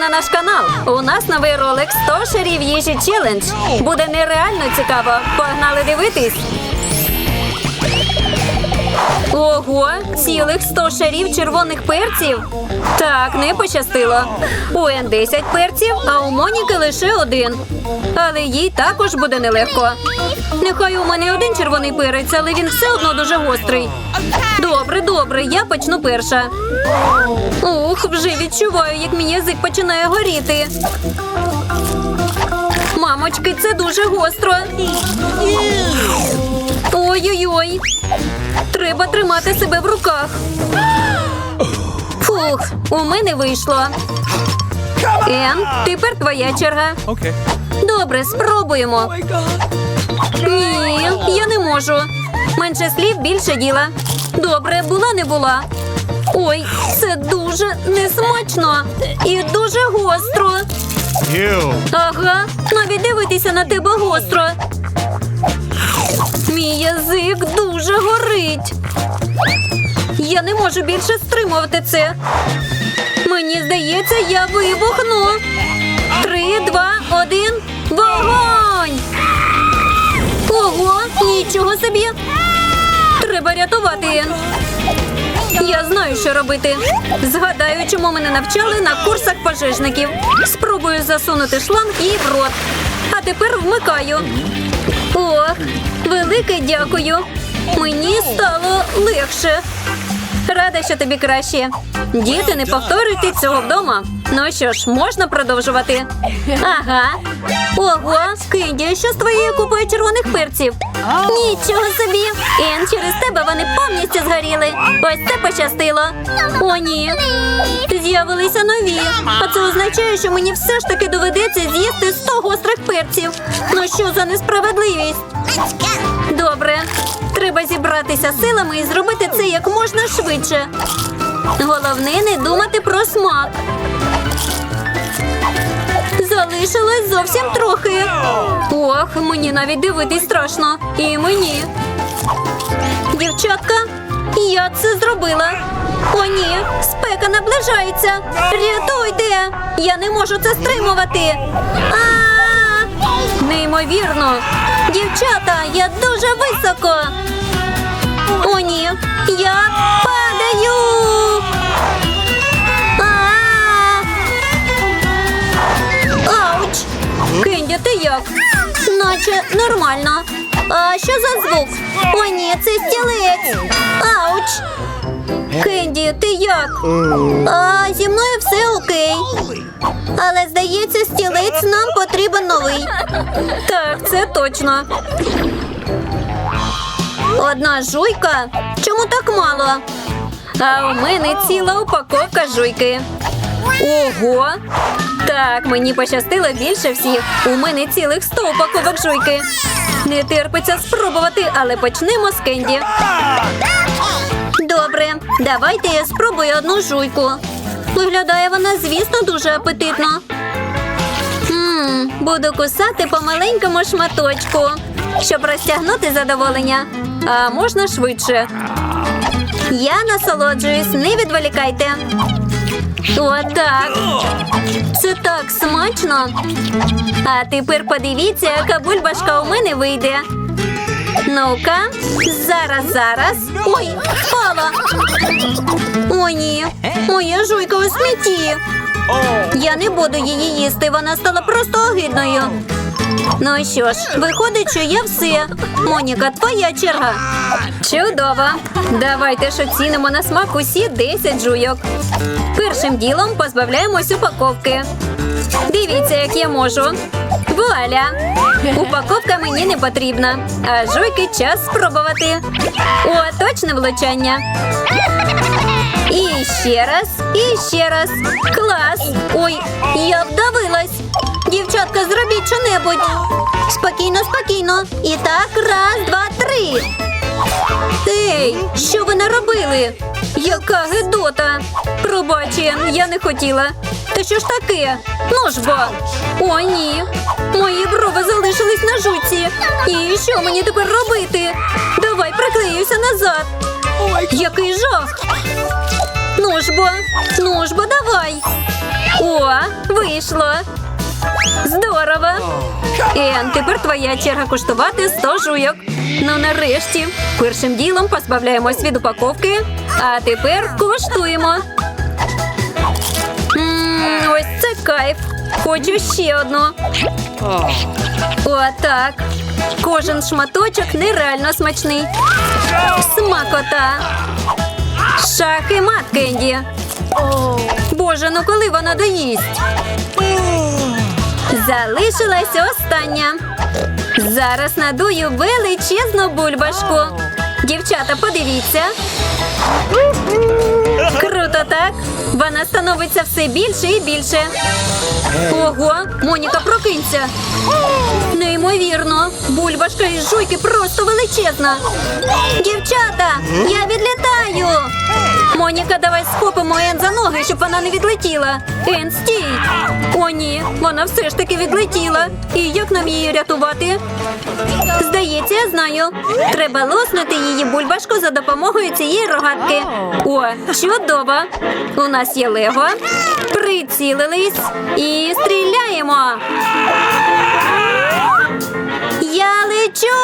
на наш канал. У нас новий ролик 100 шарів їжі челендж. Буде нереально цікаво. Погнали дивитись. Ого, цілих 100 шарів червоних перців. Так, не пощастило. У Ен 10 перців, а у Моніки лише один. Але їй також буде нелегко. Нехай у мене один червоний перець, але він все одно дуже гострий. Добре, добре, я почну перша. Ух, вже відчуваю, як мій язик починає горіти. Мамочки, це дуже гостро. Ой-ой-ой. Треба тримати себе в руках. Фух, у мене вийшло. Ен, тепер твоя черга. Добре, спробуємо. Ні, я не можу. Менше слів, більше діла. Добре, була не була. Ой, це дуже несмачно і дуже гостро. Ew. Ага, навіть дивитися на тебе гостро. Мій язик дуже горить. Я не можу більше стримувати це. Мені здається, я вибухну. Три, два, один, вогонь! Ого, нічого собі. Треба рятувати. Я знаю, що робити. Згадаю, чому мене навчали на курсах пожежників. Спробую засунути шланг їй в рот. А тепер вмикаю. Ох, велике дякую. Мені стало легше. Рада, що тобі краще. Діти, не повторюйте цього вдома. Ну що ж, можна продовжувати. Ага. Ого, Кенді, що з твоєю купою червоних перців? Нічого собі. Ен, через тебе вони повністю згоріли. Ось це пощастило. О, ні. З'явилися нові. А це означає, що мені все ж таки доведеться з'їсти 100 гострих перців. Ну що за несправедливість? Добре. Треба зібратися силами і зробити це як можна швидше. Головне не думати про смак. Залишилось зовсім трохи. Ох, мені навіть дивитись страшно. І мені. Дівчатка, я це зробила. О, ні, спека наближається. Рятуйте! Я не можу це стримувати. А! Неймовірно. Дівчата, я дуже високо. О, ні, я падаю. Кенді, ти як? Наче нормально. А що за звук? О, ні, це стілець. Ауч! Кенді, ти як? А, зі мною все окей. Але здається, стілець нам потрібен новий. Так, це точно. Одна жуйка? Чому так мало? А у мене ціла упаковка жуйки. Ого! Так, мені пощастило більше всіх. У мене цілих 100 упаковок жуйки. Не терпиться спробувати, але почнемо з кенді. Добре, давайте я спробую одну жуйку. Виглядає вона, звісно, дуже апетитно. Мм, буду кусати по маленькому шматочку, щоб розтягнути задоволення. А можна швидше. Я насолоджуюсь, не відволікайте. Отак. Це так смачно. А тепер подивіться, яка бульбашка у мене вийде. Ну-ка, зараз, зараз. Ой, впала. О, ні. Моя жуйка у смітті. Я не буду її їсти, вона стала просто огидною. Ну що ж, виходить, що я все. Моніка, твоя черга. Чудово. Давайте ж оцінимо на смак усі 10 жуйок. Першим ділом позбавляємось упаковки. Дивіться, як я можу. Вуаля! Упаковка мені не потрібна, а жуйки час спробувати. О, точне влучання. І ще раз, і ще раз. Клас! Ой, я вдавилась. Дівчатка, зробіть що-небудь. Спокійно, спокійно. І так, раз, два, три. Ей, що ви наробили? Яка гидота! Пробачте, я не хотіла. Та що ж таке? Ну ж бо. О, ні. Мої брови залишились на жуці. І що мені тепер робити? Давай приклеюся назад. Який жах! Ну ж бо, ну ж бо, давай. О, Вийшло. Здорово. Ен, тепер твоя черга куштувати 100 жуйок. Ну, нарешті. Першим ділом позбавляємось від упаковки, а тепер куштуємо. Ось це кайф. Хочу ще одну. Отак. Кожен шматочок нереально смачний. Смакота. Шах і мат Кенді. Боже, ну коли вона доїсть? Залишилась остання. Зараз надую величезну бульбашку. Дівчата, подивіться. Круто, так? Вона становиться все більше і більше. Ого, Моніка, прокинься. Неймовірно. Бульбашка із жуйки просто величезна. Дівчата, я відлітаю. Моніка, давай схопимо Ен за ноги, щоб вона не відлетіла. Ен, стій. О, ні, вона все ж таки відлетіла. І як нам її рятувати? Здається, я знаю. Треба лоснути її бульбашку за допомогою цієї рогатки. О, чудово! У нас є лего. Прицілились і стріляємо. Я лечу.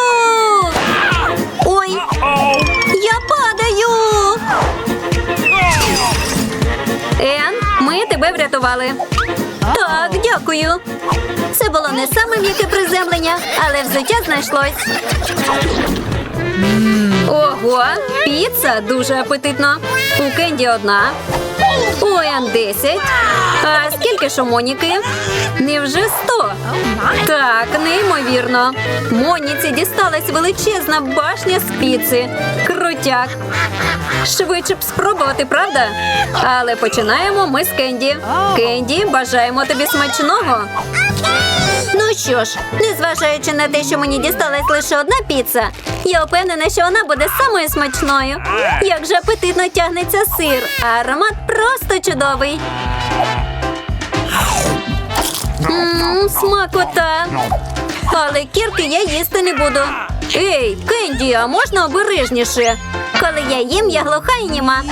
Врятували. Так, дякую. Це було не саме м'яке приземлення, але взуття знайшлось. Ого, піца дуже апетитно. У Кенді одна. У Ен 10. А скільки ж у Моніки? Невже 100? Так, неймовірно. Моніці дісталась величезна башня з піци. Крутяк. Швидше б спробувати, правда? Але починаємо ми з Кенді. Кенді, бажаємо тобі смачного. Ну що ж, незважаючи на те, що мені дісталась лише одна піца, я впевнена, що вона буде самою смачною. Як же апетитно тягнеться сир, а аромат просто чудовий. Ммм, смакота. Але кірки я їсти не буду. Ей, Кенді, а можна обережніше? Коли я їм, я глуха і німа.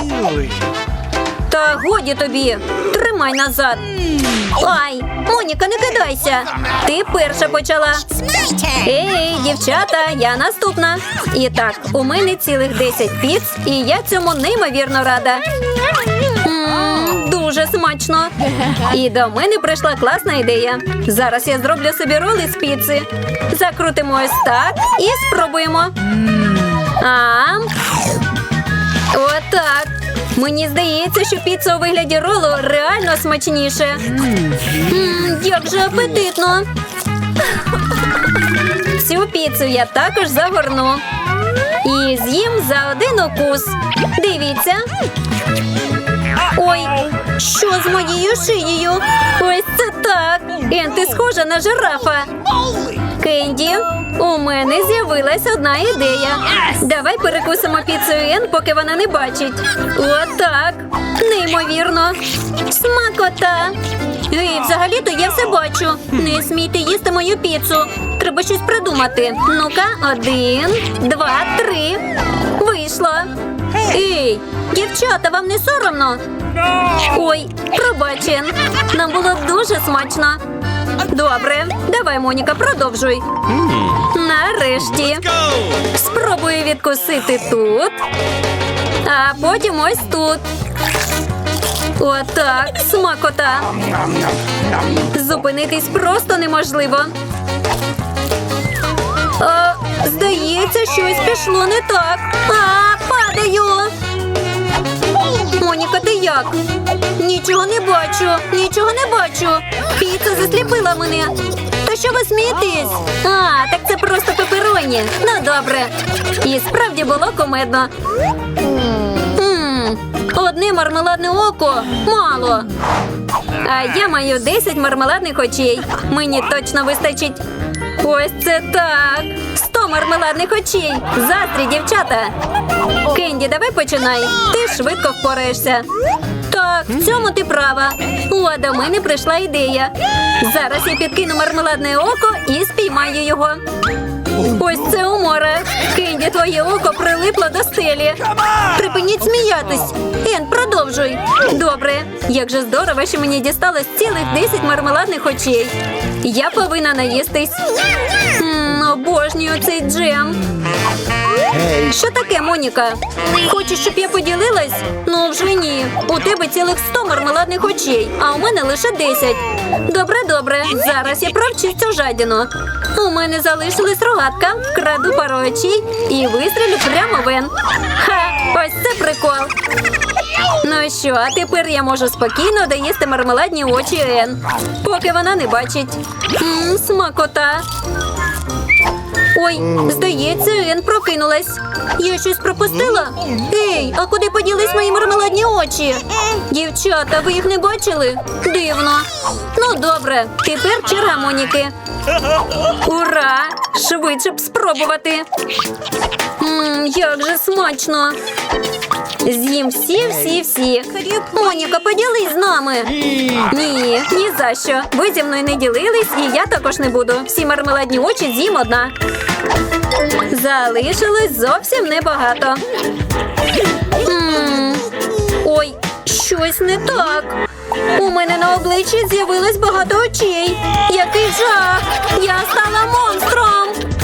Та годі тобі. Тримай назад. Ай, Моніка, не кидайся. Ти перша почала. Ей, дівчата, я наступна. І так, у мене цілих 10 піц, і я цьому неймовірно рада. Дуже смачно. І до мене прийшла класна ідея. Зараз я зроблю собі роли з піци. Закрутимо ось так і спробуємо. А, Отак. Мені здається, що піца у вигляді ролу реально смачніше. М, як же апетитно. Цю піцу я також загорну. І з'їм за один укус. Дивіться. Ой, що з моєю шиєю? Ось це так. Ен, ти схожа на жирафа. Кенді, у мене з'явилась одна ідея. Давай перекусимо піцу Ен, поки вона не бачить. Отак. Неймовірно. Смакота. Ей, взагалі-то я все бачу. Не смійте їсти мою піцу. Треба щось придумати. Ну-ка, один, два, три. Вийшло. Ей, дівчата, вам не соромно? Ой, пробачен. Нам було дуже смачно. Добре, давай, Моніка, продовжуй. Нарешті. Спробую відкусити тут, а потім ось тут. Отак, смакота. Зупинитись просто неможливо. А, здається, щось пішло не так. А, падаю. Моніка, ти як? Нічого не бачу, нічого не бачу. Піца засліпила мене. Та що ви смієтесь? А, так це просто пепероні. Ну добре. І справді було комедно. Одне мармеладне око мало. А я маю 10 мармеладних очей. Мені точно вистачить. Ось це так. Сто мармеладних очей. Застрій, дівчата. Кенді, давай починай. Ти швидко впораєшся. Так, в цьому ти права. До мене прийшла ідея. Зараз я підкину мармеладне око і спіймаю його. Ось це умора. Кенді, твоє око прилипло до стелі. Припиніть сміятись. Ен, продовжуй. Добре. Як же здорово, що мені дісталось цілих 10 мармеладних очей. Я повинна наїстись. Обожнюю цей джем. Що таке, Моніка? Хочеш, щоб я поділилась? Ну вже ні. У тебе цілих 100 мармеладних очей, а у мене лише 10. Добре, добре. Зараз я провчу цю жадіну. У мене залишилась рогатка, вкраду пару очей і вистрілю прямо в Ен. Ха, ось це прикол. Ну що, а тепер я можу спокійно доїсти мармеладні очі Ен, поки вона не бачить. Мм, смакота. Ой, здається, Ен прокинулась. Я щось пропустила? Ей, а куди поділись мої мармеладні очі? Дівчата, ви їх не бачили? Дивно. Ну, добре, тепер черга Моніки. Ура! Швидше б спробувати. Мм, як же смачно. З'їм всі, всі, всі. Моніка, поділись з нами. Ні, ні за що. Ви зі мною не ділились, і я також не буду. Всі мармеладні очі з'їм одна. Залишилось зовсім небагато. М, Ой, щось не так. У мене на обличчі з'явилось багато очей. Який жах! Я стала монстром!